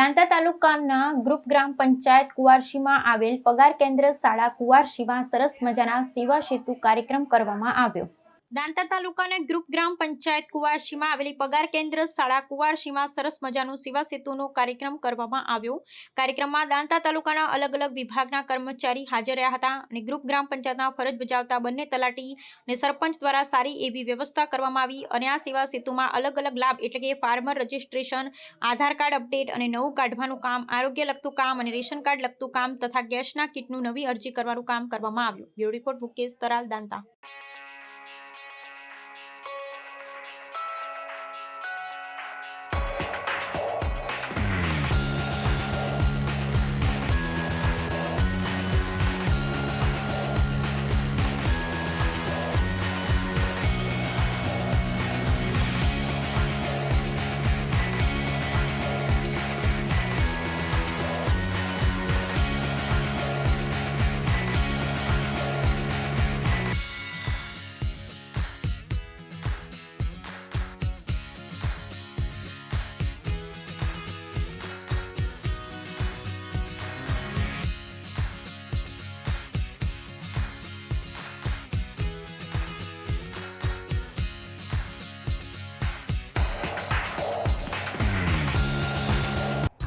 દાંતા તાલુકાના ગ્રુપ ગ્રામ પંચાયત કુવારશીમાં આવેલ પગાર કેન્દ્ર શાળા કુવારશીમાં સરસ મજાના સેવા સેતુ કાર્યક્રમ કરવામાં આવ્યો. દાંતા તાલુકાના ગ્રુપ ગ્રામ પંચાયત કુવારશીમાં આવેલી પગાર કેન્દ્ર શાળા કુવારશીમાં સરસ મજાનું સેવા સેતુનો કાર્યક્રમ કરવામાં આવ્યો. કાર્યક્રમમાં દાંતા તાલુકાના અલગ અલગ વિભાગના કર્મચારી હાજર રહ્યા હતા અને ગ્રુપ ગ્રામ પંચાયતના ફરજ બજાવતા બંને તલાટી અને સરપંચ દ્વારા સારી એવી વ્યવસ્થા કરવામાં આવી અને આ સેવા સેતુમાં અલગ અલગ લાભ એટલે કે farmer registration, Aadhaar card update અને નવું કાઢવાનું કામ, આરોગ્ય લગતું કામ અને રેશન કાર્ડ લગતું કામ તથા ગેસના કીટનું નવી અરજી કરવાનું કામ કરવામાં આવ્યું. Bureau report Mukesh Taral, Danta